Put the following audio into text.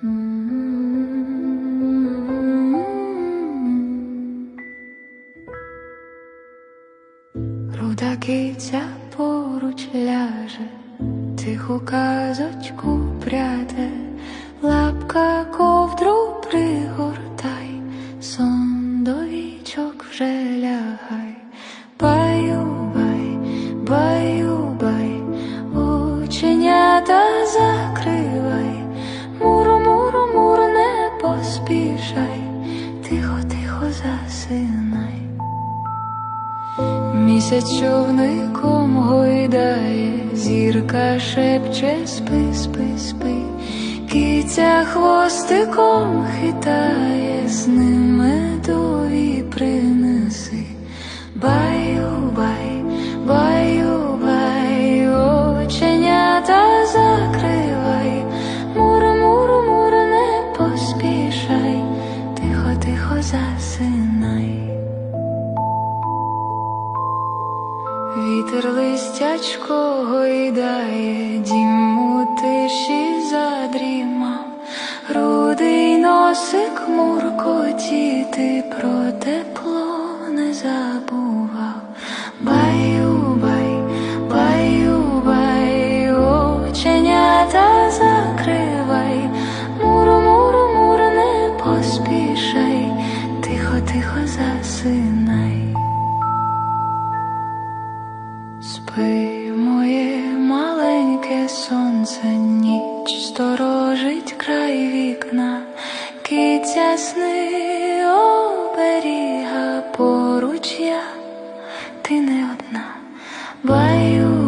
Руда киця поруч ляже, тиху казочку пряде, лапка ковдру пригортай, сон до вічок вже лягай, баю-бай, баю-бай, оченята закривай, поспішай, тихо-тихо засинай. Місяць човником гойдає, зірка шепче, спи, спи, спи, киця хвостиком хитає, з ним Вітер листячко гойдає, дім у тиші задрімав, рудий носик муркотіти про тепло не забував. Баю, бай, баю, бай, оченята закривай, муру, муру, муру, не поспішай, тихо, тихо засинай. Спи, моє маленьке сонце, ніч сторожить край вікна, киця сни оберіга поруч я, ти не одна. Баю,